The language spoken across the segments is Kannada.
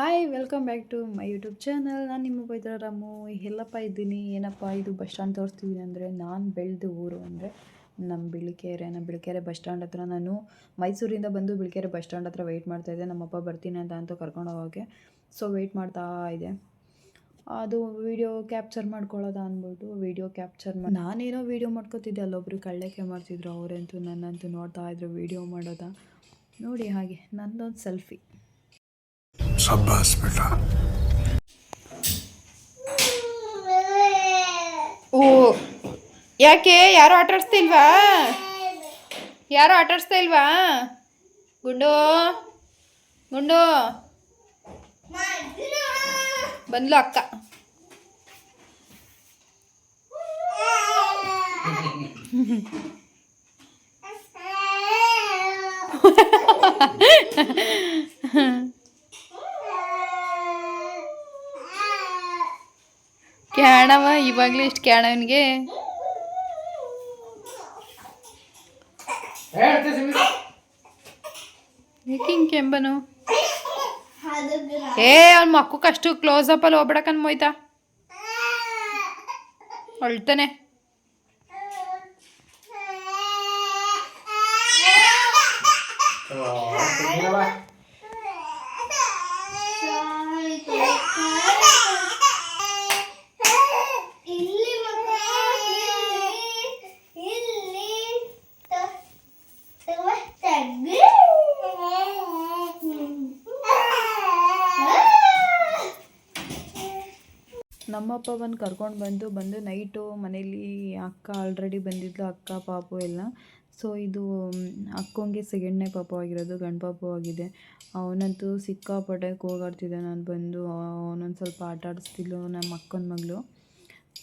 Hi welcome back to my YouTube channel ನಾನು ನಿಮ್ಮ ಪವಿತ್ರ ರಾಮು. ಎಲ್ಲಪ್ಪ ಇದ್ದೀನಿ? ಏನಪ್ಪ ಇದು ಬಸ್ ಸ್ಟ್ಯಾಂಡ್ ತೋರಿಸ್ತಿದ್ದೀನಿ ಅಂದರೆ ನಾನು ಬೆಳೆದ ಊರು ಅಂದರೆ ನಮ್ಮ ಬಿಳಿಕೆರೆ ನಮ್ಮ ಬಿಳಿಕೆರೆ ಬಸ್ ಸ್ಟ್ಯಾಂಡ್ ಹತ್ರ ನಾನು ಮೈಸೂರಿಂದ ಬಂದು ಬಿಳಿಕೆರೆ ಬಸ್ ಸ್ಟ್ಯಾಂಡ್ ಹತ್ರ ವೆಯ್ಟ್ ಮಾಡ್ತಾಯಿದ್ದೆ ನಮ್ಮಪ್ಪ ಬರ್ತೀನಿ ಅಂತ ಅಂತೂ ಕರ್ಕೊಂಡು ಹೋಗೋಕ್ಕೆ. ಸೊ ವೆಯ್ಟ್ ಮಾಡ್ತಾ ಇದೆ. ಅದು ವೀಡಿಯೋ ಕ್ಯಾಪ್ಚರ್ ಮಾಡ್ಕೊಳ್ಳೋದು ಅಂದ್ಬಿಟ್ಟು ವೀಡಿಯೋ ಕ್ಯಾಪ್ಚರ್ ಮಾಡಿ ನಾನೇನೋ ವೀಡಿಯೋ ಮಾಡ್ಕೋತಿದ್ದೆ. ಅಲ್ಲೊಬ್ರು ಕಳ್ಳಕ್ಕೆ ಮಾಡ್ತಿದ್ರು ಅವರಂತೂ ನನ್ನಂತೂ ನೋಡ್ತಾ ಇದ್ರು ವೀಡಿಯೋ ಮಾಡೋದ? ನೋಡಿ ಹಾಗೆ, ನಂದೊಂದು ಸೆಲ್ಫಿ ಅಬ್ಬಾಸ್ ಬೇಟ ಓ ಯಾಕೆ? ಯಾರು ಆಟ ಇಲ್ವಾ ಯಾರು ಆಟಾಡಿಸ್ತಾ ಇಲ್ವಾ ಗುಂಡು ಗುಂಡು. ಬಂದ್ಲು ಅಕ್ಕ. ಕ್ಯಾಣವ? ಇವಾಗಲೇ ಇಷ್ಟು ಕ್ಯಾಣವನಿಗೆ ಹಿಂಗೆ ಕೆಂಬನು? ಏ ಅವ್ನ ಮಕ್ಕ ಅಷ್ಟು ಕ್ಲೋಸ್ ಅಪ್ ಅಲ್ಲಿ ಹೋಗ್ಬಿಡಕನ್ ಮೊಯ್ತಾ ಹೊಳ್ತಾನೆ ಇಲ್ಲಿ ಮಗ ಇಲ್ಲಿ ಇಲ್ಲಿ ತ- ತಗೋ, ತೆಗ್ದು. ನಮ್ಮಪ್ಪ ಬಂದು ಕರ್ಕೊಂಡು ಬಂದು ಬಂದು ನೈಟು ಮನೇಲಿ ಅಕ್ಕ ಆಲ್ರೆಡಿ ಬಂದಿದ್ಲು, ಅಕ್ಕ, ಪಾಪು ಎಲ್ಲ. ಸೊ ಇದು ಅಕ್ಕಂಗೆ ಸೆಕೆಂಡ್ನೇ ಪಾಪು ಆಗಿರೋದು, ಗಂಡು ಪಾಪು ಆಗಿದೆ. ಅವನಂತೂ ಸಿಕ್ಕಾಪಟ್ಟೆ ಕೂಗಾಡ್ತಿದ್ದೆ ನಾನು ಬಂದು ಅವನೊಂದು ಸ್ವಲ್ಪ ಆಟ ಆಡಿಸ್ತಿದ್ಲು, ನಮ್ಮ ಅಕ್ಕನ ಮಗಳು.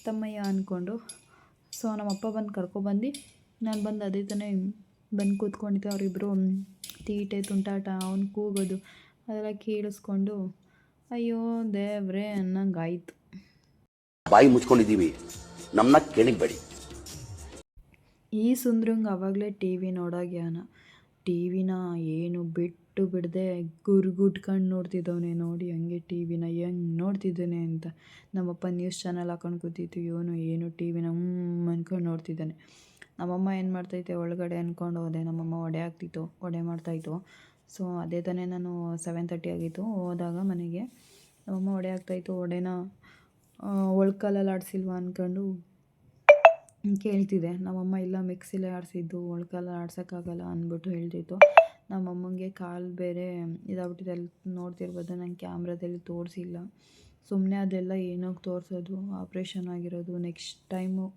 ತಮ್ಮಯ್ಯ ಅಂದ್ಕೊಂಡು ಸೊ ನಮ್ಮಪ್ಪ ಬಂದು ಕರ್ಕೊಬಂದು ನಾನು ಬಂದು ಅದೇ ತಾನೇ ಬಂದು ಕೂತ್ಕೊಂಡಿದ್ದೆ. ಅವರಿಬ್ಬರು ತೀಟೆ, ತುಂಟಾಟ, ಅವ್ನು ಕೂಗೋದು, ಅದೆಲ್ಲ ಕೇಳಿಸ್ಕೊಂಡು, ಅಯ್ಯೋ ದೇವ್ರೇ ಅನ್ನಂಗಾಯ್ತು ಬಾಯಿ ಮುಚ್ಕೊಂಡಿದ್ದೀವಿ. ನಮ್ಮನ್ನ ಕೇಳಿಬೇಡಿ ಈ ಸುಂದ್ರಂಗೆ ಅವಾಗಲೇ ಟಿ ವಿ ನೋಡೋಗ್ಯಾನ ಟಿ ವಿನ ಏನು ಬಿಟ್ಟು ಬಿಡದೆ ಗುರುಗುಟ್ಕೊಂಡು ನೋಡ್ತಿದ್ದವನೇ ನೋಡಿ ಹಂಗೆ ಟಿ ವಿನ ಹೆಂಗೆ ನೋಡ್ತಿದ್ದಾನೆ ಅಂತ ನಮ್ಮಪ್ಪ ನ್ಯೂಸ್ ಚಾನಲ್ ಹಾಕೊಂಡು ಕೂತಿತ್ತು, ಇವನು ಏನು ಟಿ ವಿನ ಹ್ಮ್ ಅಂದ್ಕೊಂಡು ನೋಡ್ತಿದ್ದಾನೆ. ನಮ್ಮಮ್ಮ ಏನು ಮಾಡ್ತೈತೆ, ಒಳಗಡೆ ಅಂದ್ಕೊಂಡು ಹೋದೆ, ನಮ್ಮಮ್ಮ ಒಡೆ ಆಗ್ತಿತ್ತು ಒಡೆ ಮಾಡ್ತಾಯಿತ್ತು. ಸೊ ಅದೇ ತಾನೇ ನಾನು ಸೆವೆನ್ ತರ್ಟಿ ಆಗಿತ್ತು, ಹೋದಾಗ ಮನೆಗೆ ನಮ್ಮಮ್ಮ ಒಡೆ ಆಗ್ತಾಯಿತ್ತು ಒಡೆನ ಒಳ್ಕಲ್ಲಲ್ಲಿ ಆಡಿಸಿಲ್ವಾ ಅಂದ್ಕೊಂಡು ಕೇಳ್ತಿದ್ದೆ. ನಮ್ಮಮ್ಮ ಇಲ್ಲ, ಮಿಕ್ಸಿಲೇ ಆಡಿಸಿದ್ದು ಒಳ್ಕಲ್ಲ ಆಡ್ಸೋಕ್ಕಾಗಲ್ಲ ಅಂದ್ಬಿಟ್ಟು ಹೇಳ್ತಿತ್ತು. ನಮ್ಮಮ್ಮಂಗೆ ಕಾಲು ಬೇರೆ ಇದಾಗ್ಬಿಟ್ಟಿದೆ. ಅಲ್ಲಿ ನೋಡ್ತಿರ್ಬೋದು, ನಂಗೆ ಕ್ಯಾಮ್ರಾದಲ್ಲಿ ತೋರಿಸಿಲ್ಲ. ಸುಮ್ಮನೆ ಅದೆಲ್ಲ ಏನೋಗಿ ತೋರಿಸೋದು, ಆಪ್ರೇಷನ್ ಆಗಿರೋದು. ನೆಕ್ಸ್ಟ್ ಟೈಮು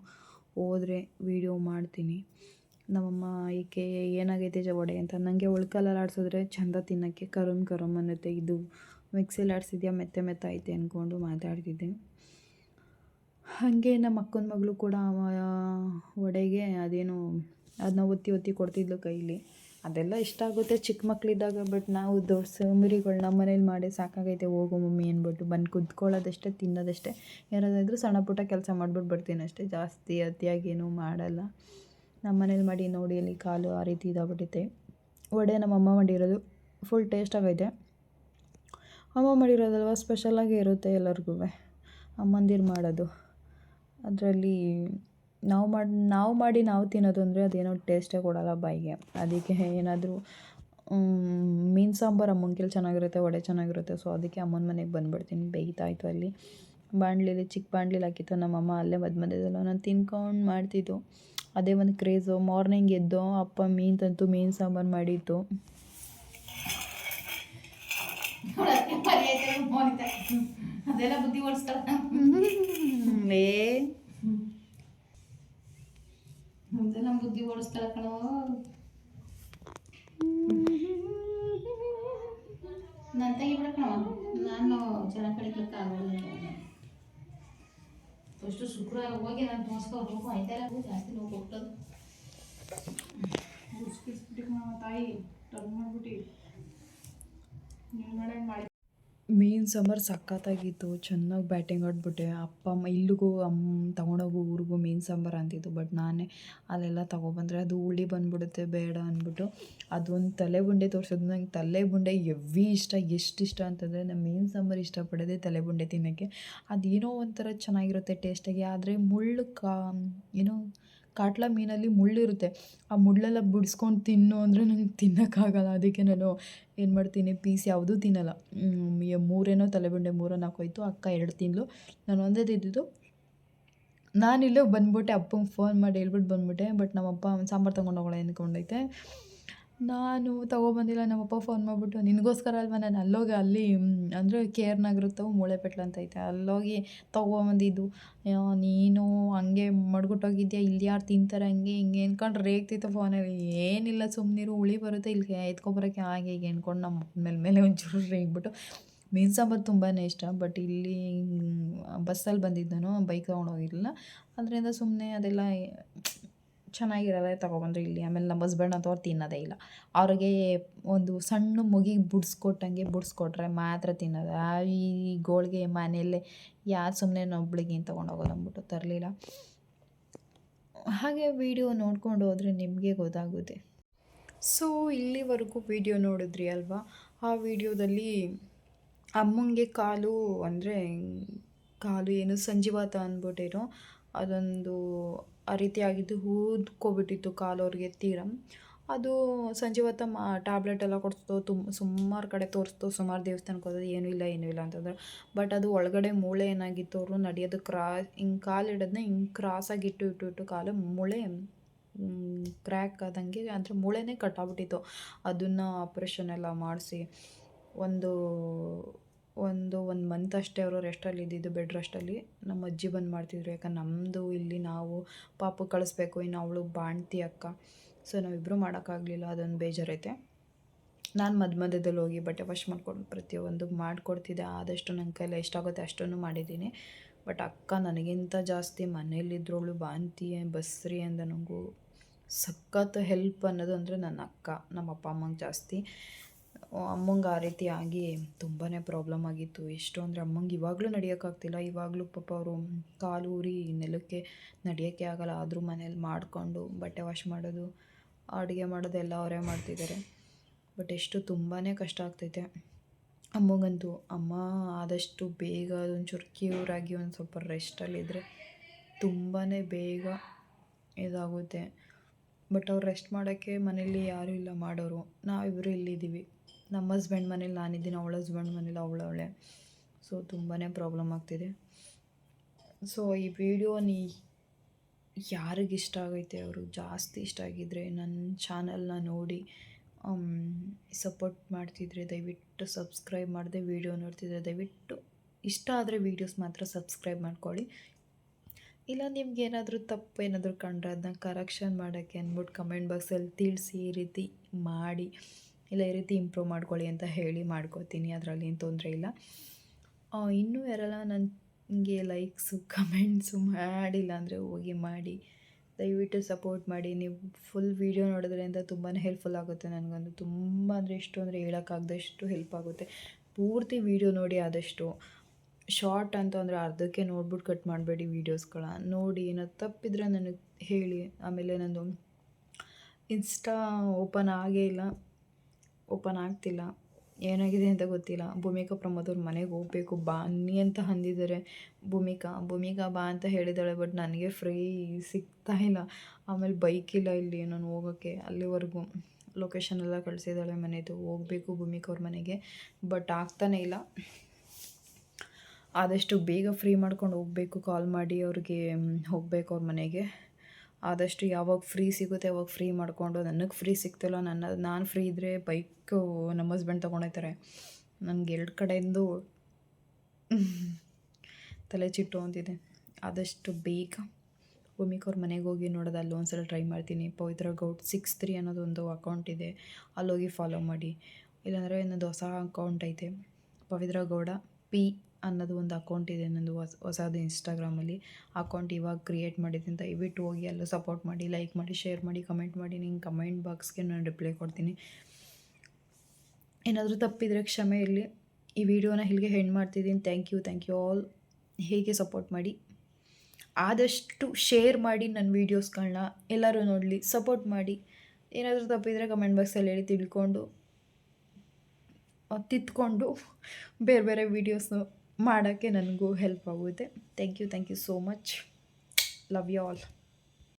ಹೋದರೆ ವೀಡಿಯೋ ಮಾಡ್ತೀನಿ. ನಮ್ಮಮ್ಮ ಈಕೆ ಏನಾಗೈತೆ ಜವಡೆ? ಅಂತ. ನನಗೆ ಒಳ್ಕಲ್ಲಲ್ಲಿ ಆಡಿಸಿದ್ರೆ ಚಂದ ತಿನ್ನೋಕ್ಕೆ ಕರುಮ್ ಕರುಮ್ ಅನ್ನತ್ತೆ. ಇದು ಮಿಕ್ಸಿಲಿ ಆಡಿಸಿದ್ಯಾ? ಮೆತ್ತೆ ಮೆತ್ತ ಐತೆ ಅಂದ್ಕೊಂಡು ಮಾತಾಡ್ತಿದ್ದೆ. ಹಾಗೆ ನಮ್ಮ ಅಕ್ಕನ ಮಗಳು ಕೂಡ ವಡೆಗೆ ಅದೇನು ಅದನ್ನ ಒತ್ತಿ ಒತ್ತಿ ಕೊಡ್ತಿದ್ಲು ಕೈಲಿ. ಅದೆಲ್ಲ ಇಷ್ಟ ಆಗುತ್ತೆ ಚಿಕ್ಕ ಮಕ್ಕಳಿದ್ದಾಗ ಬಟ್ ನಾವು ದೊಡ್ಡ ಮುರಿಗಳು ನಮ್ಮ ಮನೇಲಿ ಮಾಡಿ ಸಾಕಾಗೈತೆ, ಹೋಗು ಮಮ್ಮಿ ಅಂದ್ಬಿಟ್ಟು ಬಂದು ಕುದ್ಕೊಳ್ಳೋದಷ್ಟೇ ತಿನ್ನೋದಷ್ಟೇ. ಯಾರಾದರೂ ಸಣ್ಣ ಪುಟ್ಟ ಕೆಲಸ ಮಾಡ್ಬಿಟ್ಟು ಬರ್ತೀನಿ ಅಷ್ಟೇ, ಜಾಸ್ತಿ ಅತಿಯಾಗಿ ಏನೂ ಮಾಡಲ್ಲ. ನಮ್ಮ ಮನೇಲಿ ಮಾಡಿ ನೋಡಿ ಅಲ್ಲಿ ಕಾಲು ಆ ರೀತಿ ಇದಾಗ್ಬಿಟ್ಟೈತೆ ವಡೆ ನಮ್ಮ ಅಮ್ಮ ಮಾಡಿರೋದು ಫುಲ್ ಟೇಸ್ಟ್ ಆಗೈತೆ. ಅಮ್ಮ ಮಾಡಿರೋದಲ್ವ ಸ್ಪೆಷಲಾಗಿ ಇರುತ್ತೆ ಎಲ್ಲರಿಗೂ. ಅಮ್ಮಂದಿರು ಮಾಡೋದು. ಅದರಲ್ಲಿ ನಾವು ಮಾಡಿ ನಾವು ಮಾಡಿ ನಾವು ತಿನ್ನೋದು ಅಂದರೆ ಅದೇನೋ ಟೇಸ್ಟೇ ಕೊಡಲ್ಲ ಬಾಯಿಗೆ. ಅದಕ್ಕೆ ಏನಾದರೂ ಮೀನು ಸಾಂಬಾರು ಅಮ್ಮಂಗೆಲ್ಲಿ ಚೆನ್ನಾಗಿರುತ್ತೆ, ವಡೆ ಚೆನ್ನಾಗಿರುತ್ತೆ. ಸೊ ಅದಕ್ಕೆ ಅಮ್ಮನ ಮನೆಗೆ ಬಂದುಬಿಡ್ತೀನಿ. ಬೇಯ್ತಾಯಿತು ಅಲ್ಲಿ. ಬಾಣಲಿಲಿ ಚಿಕ್ಕ ಬಾಣಲಿಲಿ ಹಾಕಿತ್ತು ನಮ್ಮಮ್ಮ. ಅಲ್ಲೇ ಮಧ್ಯ ಮಧ್ಯದಲ್ಲ ನಾನು ತಿನ್ಕೊಂಡು ಮಾಡ್ತಿದ್ದು. ಅದೇ ಒಂದು ಕ್ರೇಜು ಮಾರ್ನಿಂಗ್ ಎದ್ದು ಅಪ್ಪ ಮೀನು ತಂತು, ಮೀನು ಸಾಂಬಾರು ಮಾಡಿತ್ತು ಅದೆಲ್ಲ ಬುದ್ಧಿ ಓಡಿಸ್ತಾರ ಏ. ಅದೆಲ್ಲ ಬುದ್ಧಿ ಓಡಿಸ್ತಾಳ ಕಣೋ. ನನ್ನ ತಂಗಿ ಬಿಡ ಕಣವ ನಾನು ಚೆನ್ನಾಗಿ ಕಡಿಲಿಕ್ಕೆ ಆಗೋಲ್ಲ ಫಸ್ಟು ಶುಕ್ರವಾರ ಹೋಗಿ ನಾನು ತೋರಿಸ್ಕೋಬೇಕು ಆಯ್ತಾರ ಜಾಸ್ತಿ ನೋವು ಕೊಟ್ಟದು ತಾಯಿ. ಟರ್ನ್ ಮಾಡ್ಬಿಟ್ಟು. ಮೀನು ಸಾಂಬಾರು ಸಖತ್ತಾಗಿತ್ತು, ಚೆನ್ನಾಗಿ ಬ್ಯಾಟಿಂಗ್ ಆಡ್ಬಿಟ್ಟೆ. ಅಪ್ಪ ಅಮ್ಮ ಇಲ್ಲಿಗೂ, ಅಮ್ಮ ತಗೊಂಡೋಗು, ಊರಿಗೂ ಮೀನು ಸಾಂಬಾರು ಅಂತಿದ್ದು. ಬಟ್ ನಾನೇ ಅಲ್ಲೆಲ್ಲ ತಗೊಬಂದರೆ ಅದು ಹುಳಿ ಬಂದ್ಬಿಡುತ್ತೆ, ಬೇಡ ಅಂದ್ಬಿಟ್ಟು ಅದೊಂದು ತಲೆ ಬುಂಡೆ ತೋರಿಸಿದ್ರು ನಂಗೆ ತಲೆ ಬುಂಡೆ ಇಷ್ಟ. ಎಷ್ಟು ಇಷ್ಟ ಅಂತಂದರೆ ನಾನು ಮೀನು ಸಾಂಬಾರು ಇಷ್ಟಪಡೋದೇ ತಲೆ ಬುಂಡೆ ತಿನ್ನೋಕ್ಕೆ. ಅದೇನೋ ಒಂಥರ ಚೆನ್ನಾಗಿರುತ್ತೆ ಟೇಸ್ಟಾಗಿ ಆದರೆ ಮುಳ್ಳು ಕಾ ಏನೋ ಕಾಟ್ಲಾ ಮೀನಲ್ಲಿ ಮುಳ್ಳಿರುತ್ತೆ. ಆ ಮುಳ್ಳೆಲ್ಲ ಬಿಡಿಸ್ಕೊಂಡು ತಿನ್ನು ಅಂದರೆ ನಂಗೆ ತಿನ್ನೋಕ್ಕಾಗಲ್ಲ. ಅದಕ್ಕೆ ನಾನು ಏನು ಮಾಡ್ತೀನಿ, ಪೀಸ್ ಯಾವುದೂ ತಿನ್ನಲ್ಲ. ಮೂರೇನೋ ತಲೆಬಂಡೆ, ಮೂರೋ ನಾಲ್ಕು ಹೋಯ್ತು ಅಕ್ಕ ಎರಡು ತಿನ್ಲು ನಾನು ಒಂದೇ ನಾನು ನಾನಿಲ್ಲೇ ಬಂದ್ಬಿಟ್ಟೆ, ಅಪ್ಪಂಗೆ ಫೋನ್ ಮಾಡಿ ಹೇಳ್ಬಿಟ್ಟು ಬಂದ್ಬಿಟ್ಟೆ. ಬಟ್ ನಮ್ಮಪ್ಪ ಸಾಂಬಾರು ತೊಗೊಂಡೋಗೋಣ ಅಂದ್ಕೊಂಡೈತೆ. ನಾನು ತೊಗೊಬಂದಿಲ್ಲ ನಮ್ಮಪ್ಪ ಫೋನ್ ಮಾಡಿಬಿಟ್ಟು, ನಿನಗೋಸ್ಕರ ಅಲ್ವಾ ನಾನು ಅಲ್ಲೋಗಿ ಅಲ್ಲಿ ಅಂದರೆ ಕೆ ನಗರದ್ದು ಮೂಳೆಪೆಟ್ಲು ಅಂತ ಐತೆ, ಅಲ್ಲೋಗಿ ತೊಗೊಬಂದಿದ್ದು. ನೀನು ಹಂಗೆ ಮಡ್ಗುಟ್ಟೋಗಿದ್ಯಾ, ಇಲ್ಲಿ ಯಾರು ತಿಂತಾರೆ ಹಂಗೆ, ಹಿಂಗೆ ಅಂದ್ಕೊಂಡು ರೇಗ್ತಿತ್ತು ಫೋನಲ್ಲಿ ಏನಿಲ್ಲ ಸುಮ್ಮನಿರು ಹುಳಿ ಬರುತ್ತೆ ಇಲ್ಲಿ ಎತ್ಕೊಬರೋಕ್ಕೆ ಹಾಗೆ ಹೀಗೆ ಅಂದ್ಕೊಂಡು ನಮ್ಮ ಮೇಲೆ ಮೇಲೆ ಒಂಚೂರು ರೇಗ್ಬಿಟ್ಟು, ಮೀನು ಸಾಂಬಾರು ತುಂಬಾ ಇಷ್ಟ ಬಟ್ ಇಲ್ಲಿ ಬಸ್ಸಲ್ಲಿ ಬಂದಿದ್ದು ನಾನು ಬೈಕ್ ತೊಗೊಂಡೋಗಿರಲಿಲ್ಲ. ಅದರಿಂದ ಸುಮ್ಮನೆ ಅದೆಲ್ಲ ಚೆನ್ನಾಗಿರಲ್ಲ ತಗೊಬಂದ್ರು ಇಲ್ಲಿ, ಆಮೇಲೆ ನಮ್ಮ ಹಸ್ಬೆಂಡ್ ಅಂತವ್ರು ತಿನ್ನೋದೇ ಇಲ್ಲ. ಅವ್ರಿಗೆ ಒಂದು ಸಣ್ಣ ಮುಗಿಗೆ ಬಿಡಿಸ್ಕೊಟ್ಟಂಗೆ ಬಿಡಿಸ್ಕೊಟ್ರೆ ಮಾತ್ರ ತಿನ್ನೋದು. ಈ ಗೋಳಿಗೆ ಮನೆಯಲ್ಲೇ ಯಾರು ಸುಮ್ಮನೆ ಒಬ್ಳಿಗೆ ಏನು ತೊಗೊಂಡೋಗೋದು ಅಂದ್ಬಿಟ್ಟು ತರಲಿಲ್ಲ. ಹಾಗೆ ವಿಡಿಯೋ ನೋಡ್ಕೊಂಡು ಹೋದರೆ ನಿಮಗೆ ಗೊತ್ತಾಗುತ್ತೆ. ಸೊ ಇಲ್ಲಿವರೆಗೂ ವಿಡಿಯೋ ನೋಡಿದ್ರಿ ಅಲ್ವಾ? ಆ ವಿಡಿಯೋದಲ್ಲಿ ಅಮ್ಮಂಗೆ ಕಾಲು ಅಂದರೆ ಕಾಲು ಏನು ಸಂಜೀವಾತ ಅಂದ್ಬಿಟ್ಟೇನೋ ಅದೊಂದು ಆ ರೀತಿಯಾಗಿದ್ದು ಊದ್ಕೊಬಿಟ್ಟಿತ್ತು ಕಾಲು ಅವ್ರಿಗೆ ತೀರ. ಅದು ಸಂಧಿವಾತ ಮಾ ಟ್ಯಾಬ್ಲೆಟ್ ಎಲ್ಲ ಕೊಡಿಸ್ತು ತುಂಬ ಸುಮಾರು ಕಡೆ ತೋರಿಸ್ತು ಸುಮಾರು ದೇವಸ್ಥಾನಕ್ಕೆ ಹೋದ್ರೆ ಏನೂ ಇಲ್ಲ ಏನೂ ಇಲ್ಲ ಅಂತಂದ್ರೆ. ಬಟ್ ಅದು ಒಳಗಡೆ ಮೂಳೆ ಏನಾಗಿತ್ತು ಅವರು ನಡೆಯೋದು ಕ್ರಾ, ಹಿಂಗೆ ಕಾಲು ಇಡೋದನ್ನ ಹಿಂಗೆ ಕ್ರಾಸಾಗಿ ಇಟ್ಟು ಇಟ್ಟು ಇಟ್ಟು ಕಾಲು ಮೂಳೆ ಕ್ರ್ಯಾಕ್ ಆದಂಗೆ ಅಂದರೆ ಮೂಳೆನೇ ಕಟ್ಟಾಗ್ಬಿಟ್ಟಿತ್ತು ಅದನ್ನು ಆಪ್ರೇಷನ್ ಎಲ್ಲ ಮಾಡಿಸಿ ಒಂದು ಒಂದು ಒಂದು ಮಂತ್ ಅಷ್ಟೇ ಅವರು ರೆಸ್ಟಲ್ಲಿ ಇದ್ದಿದ್ದು ಬೆಡ್ ರೆಸ್ಟಲ್ಲಿ ನಮ್ಮ ಅಜ್ಜಿ ಬಂದು ಮಾಡ್ತಿದ್ರು ಯಾಕಂದ್ರೆ ನಮ್ಮದು ಇಲ್ಲಿ ನಾವು ಪಾಪು ಕಳಿಸ್ಬೇಕು, ಇನ್ನು ಅವಳು ಬಾಣ್ತಿ ಅಕ್ಕ. ಸೊ ನಾವಿಬ್ಬರು ಮಾಡೋಕ್ಕಾಗಲಿಲ್ಲ ಅದೊಂದು ಬೇಜಾರೈತೆ. ನಾನು ಮಧ್ಯ ಮಧ್ಯದಲ್ಲಿ ಹೋಗಿ ಬಟ್ಟೆ ವಾಶ್ ಮಾಡ್ಕೊಂಡು, ಪ್ರತಿಯೊಂದು ಮಾಡಿಕೊಡ್ತಿದ್ದೆ. ಆದಷ್ಟು ನನ್ನ ಕೈಲಿ ಎಷ್ಟಾಗುತ್ತೆ ಅಷ್ಟನ್ನು ಮಾಡಿದ್ದೀನಿ. ಬಟ್ ಅಕ್ಕ ನನಗಿಂತ ಜಾಸ್ತಿ ಮನೇಲಿದ್ದರೋಳು ಬಾಂತಿ ಬಸ್ರಿ ಅಂದ ನನಗೂ ಸಖತ್ ಹೆಲ್ಪ್ ಅನ್ನೋದು ಅಂದರೆ ನನ್ನ ಅಕ್ಕ, ನಮ್ಮ ಅಪ್ಪ ಅಮ್ಮಂಗೆ ಜಾಸ್ತಿ. ಅಮ್ಮಂಗೆ ಆ ರೀತಿ ಆಗಿ ತುಂಬಾ ಪ್ರಾಬ್ಲಮ್ ಆಗಿತ್ತು. ಎಷ್ಟು ಅಂದರೆ ಅಮ್ಮಂಗೆ ಇವಾಗಲೂ ನಡೆಯೋಕ್ಕಾಗ್ತಿಲ್ಲ. ಇವಾಗಲೂ ಪಾಪ ಅವರು ಕಾಲು ಊರಿ ನೆಲಕ್ಕೆ ನಡೆಯೋಕ್ಕೆ ಆಗಲ್ಲ. ಆದರೂ ಮನೇಲಿ ಮಾಡಿಕೊಂಡು ಬಟ್ಟೆ ವಾಶ್ ಮಾಡೋದು, ಅಡುಗೆ ಮಾಡೋದು ಎಲ್ಲ ಅವರೇ ಮಾಡ್ತಿದ್ದಾರೆ. ಬಟ್ ಎಷ್ಟು ತುಂಬಾ ಕಷ್ಟ ಆಗ್ತೈತೆ. ಅಮ್ಮಗಂತೂ ಅಮ್ಮ ಆದಷ್ಟು ಬೇಗ ಅದೊಂಚೂರು ಕ್ಯೂರಾಗಿ ಒಂದು ಸ್ವಲ್ಪ ರೆಸ್ಟಲ್ಲಿದ್ದರೆ ತುಂಬಾ ಬೇಗ ಇದಾಗುತ್ತೆ. ಬಟ್ ಅವ್ರು ರೆಸ್ಟ್ ಮಾಡೋಕ್ಕೆ ಮನೇಲಿ ಯಾರೂ ಇಲ್ಲ, ಮಾಡೋರು. ನಾವಿಬ್ಬರು ಇಲ್ಲಿದ್ದೀವಿ. ನಮ್ಮ ಹಸ್ಬೆಂಡ್ ಮನೇಲಿ ನಾನಿದ್ದೀನಿ ಅವಳ ಹಸ್ಬೆಂಡ್ ಮನೇಲಿ ಅವಳವಳೆ ಸೊ ತುಂಬಾ ಪ್ರಾಬ್ಲಮ್ ಆಗ್ತಿದೆ. ಸೊ ಈ ವಿಡಿಯೋ ನೀ ಯಾರಿಗೆ ಇಷ್ಟ ಆಗೈತೆ, ಅವರು ಜಾಸ್ತಿ ಇಷ್ಟ ಆಗಿದ್ದರೆ ನನ್ನ ಚಾನಲ್ನ ನೋಡಿ ಸಪೋರ್ಟ್ ಮಾಡ್ತಿದ್ರೆ, ದಯವಿಟ್ಟು ಸಬ್ಸ್ಕ್ರೈಬ್ ಮಾಡಿದೆ ವೀಡಿಯೋ ನೋಡ್ತಿದ್ರೆ, ದಯವಿಟ್ಟು ಇಷ್ಟ ಆದರೆ ವೀಡಿಯೋಸ್ ಮಾತ್ರ ಸಬ್ಸ್ಕ್ರೈಬ್ ಮಾಡ್ಕೊಳ್ಳಿ. ಇಲ್ಲ, ನಿಮ್ಗೆ ಏನಾದರೂ ತಪ್ಪು ಏನಾದರೂ ಕಂಡ್ರೆ ಅದನ್ನ ಕರೆಕ್ಷನ್ ಮಾಡೋಕ್ಕೆ ಅಂದ್ಬಿಟ್ಟು ಕಮೆಂಟ್ ಬಾಕ್ಸಲ್ಲಿ ತಿಳಿಸಿ ಈ ರೀತಿ ಮಾಡಿ. ಇಲ್ಲ, ಈ ರೀತಿ ಇಂಪ್ರೂವ್ ಮಾಡ್ಕೊಳ್ಳಿ ಅಂತ ಹೇಳಿ ಮಾಡ್ಕೋತೀನಿ, ಅದರಲ್ಲಿ ಏನು ತೊಂದರೆ ಇಲ್ಲ. ಇನ್ನೂ ಯಾರೆಲ್ಲ ನನಗೆ ಲೈಕ್ಸು ಕಮೆಂಟ್ಸು ಮಾಡಿಲ್ಲ ಅಂದರೆ ಹೋಗಿ ಮಾಡಿ, ದಯವಿಟ್ಟು ಸಪೋರ್ಟ್ ಮಾಡಿ. ನೀವು ಫುಲ್ ವೀಡಿಯೋ ನೋಡೋದ್ರಿಂದ ತುಂಬಾ ಹೆಲ್ಪ್ಫುಲ್ ಆಗುತ್ತೆ ನನಗಂದು ತುಂಬ ಅಂದರೆ ಎಷ್ಟು ಅಂದರೆ ಹೇಳೋಕ್ಕಾಗದಷ್ಟು ಹೆಲ್ಪ್ ಆಗುತ್ತೆ. ಪೂರ್ತಿ ವೀಡಿಯೋ ನೋಡಿ ಆದಷ್ಟು ಶಾರ್ಟ್ ಅಂತ ಅಂದರೆ ಅರ್ಧಕ್ಕೆ ನೋಡ್ಬಿಟ್ಟು ಕಟ್ ಮಾಡಬೇಡಿ ವೀಡಿಯೋಸ್ಗಳ ನೋಡಿ ಏನೋ ತಪ್ಪಿದ್ರೆ ನನಗೆ ಹೇಳಿ. ಆಮೇಲೆ ನಂದು ಇನ್ಸ್ಟಾ ಓಪನ್ ಆಗೇ ಇಲ್ಲ. ಓಪನ್ ಆಗ್ತಿಲ್ಲ. ಏನಾಗಿದೆ ಅಂತ ಗೊತ್ತಿಲ್ಲ. ಭೂಮಿಕಾ ಪ್ರಮೋದ್ ಅವ್ರ ಮನೆಗೆ ಹೋಗ್ಬೇಕು. ಬಾ. ಬನ್ನಿ ಅಂತ ಅಂದಿದ್ದಾರೆ ಭೂಮಿಕಾ. ಭೂಮಿಕಾ ಬಾ ಅಂತ ಹೇಳಿದ್ದಾಳೆ, ಬಟ್ ನನಗೆ ಫ್ರೀ ಸಿಗ್ತಾ ಇಲ್ಲ. ಆಮೇಲೆ ಬೈಕ್ ಇಲ್ಲ ಇಲ್ಲಿ ನಾನು ಹೋಗೋಕ್ಕೆ ಅಲ್ಲಿವರೆಗೂ. ಲೊಕೇಶನ್ ಎಲ್ಲ ಕಳಿಸಿದ್ದಾಳೆ ಮನೆದು. ಹೋಗಬೇಕು ಭೂಮಿಕಾ ಅವ್ರ ಮನೆಗೆ. ಬಟ್ ಆಗ್ತಾನೇ ಇಲ್ಲ. ಆದಷ್ಟು ಬೇಗ ಫ್ರೀ ಮಾಡ್ಕೊಂಡು ಹೋಗಬೇಕು. ಕಾಲ್ ಮಾಡಿ ಅವ್ರಿಗೆ ಹೋಗಬೇಕು ಅವ್ರ ಮನೆಗೆ. ಆದಷ್ಟು ಯಾವಾಗ ಫ್ರೀ ಸಿಗುತ್ತೆ ಅವಾಗ ಫ್ರೀ ಮಾಡಿಕೊಂಡು ನನಗೆ ಫ್ರೀ ಸಿಗ್ತಿಲ್ಲ. ನನ್ನ, ನಾನು ಫ್ರೀ ಇದ್ದರೆ ಬೈಕು ನಮ್ಮ ಹಸ್ಬೆಂಡ್ ತೊಗೊಂಡೋಗ್ತಾರೆ ನನಗೆ ಎರಡು ಕಡೆಯಿಂದ ತಲೆ ಚಿಟ್ಟು ಅಂತಿದೆ. ಆದಷ್ಟು ಬೇಗ ಭೂಮಿಕ ಅವ್ರ ಮನೆಗೆ ಹೋಗಿ ನೋಡೋದು ಅಲ್ಲಿ ಒಂದ್ಸಲ ಟ್ರೈ ಮಾಡ್ತೀನಿ. ಪವಿತ್ರ ಗೌಡ್ ಸಿಕ್ಸ್ ತ್ರೀ ಅನ್ನೋದು ಒಂದು ಅಕೌಂಟ್ ಇದೆ. ಅಲ್ಲೋಗಿ ಫಾಲೋ ಮಾಡಿ. ಇಲ್ಲಾಂದರೆ ಇನ್ನೊಂದು ಹೊಸ ಅಕೌಂಟ್ ಐತೆ. ಪವಿತ್ರ ಗೌಡ ಪಿ ಅನ್ನೋದು ಒಂದು ಅಕೌಂಟ್ ಇದೆ ನನ್ನದು ಹೊಸ, ಹೊಸದು ಇನ್ಸ್ಟಾಗ್ರಾಮಲ್ಲಿ ಅಕೌಂಟ್ ಇವಾಗ ಕ್ರಿಯೇಟ್ ಮಾಡಿದ್ದೀನಿ ದಯವಿಟ್ಟು ಹೋಗಿ ಎಲ್ಲ ಸಪೋರ್ಟ್ ಮಾಡಿ ಲೈಕ್ ಮಾಡಿ ಶೇರ್ ಮಾಡಿ ಕಮೆಂಟ್ ಮಾಡಿ, ನಿಂಗೆ ಕಮೆಂಟ್ ಬಾಕ್ಸ್ಗೆ ನಾನು ರಿಪ್ಲೈ ಕೊಡ್ತೀನಿ. ಏನಾದರೂ ತಪ್ಪಿದರೆ ಕ್ಷಮೆ ಇರಲಿ. ಈ ವಿಡಿಯೋನ ಇಲ್ಲಿಗೆ ಹೆಣ್ಣು ಮಾಡ್ತಿದ್ದೀನಿ. Thank you thank you all ಹೇಗೆ ಸಪೋರ್ಟ್ ಮಾಡಿ. ಆದಷ್ಟು ಶೇರ್ ಮಾಡಿ ನನ್ನ ವೀಡಿಯೋಸ್ಗಳನ್ನ ಎಲ್ಲರೂ ನೋಡಲಿ ಸಪೋರ್ಟ್ ಮಾಡಿ. ಏನಾದರೂ ತಪ್ಪಿದರೆ ಕಮೆಂಟ್ ಬಾಕ್ಸಲ್ಲಿ ಹೇಳಿ ತಿಳ್ಕೊಂಡು. ಅಹ್, ತಿದ್ಕೊಂಡು ಬೇರೆ ಬೇರೆ ವೀಡಿಯೋಸ್ನು ಮಾಡೋಕ್ಕೆ ನನಗೂ ಹೆಲ್ಪ್ ಆಗುತ್ತೆ. Thank you thank you so much love you all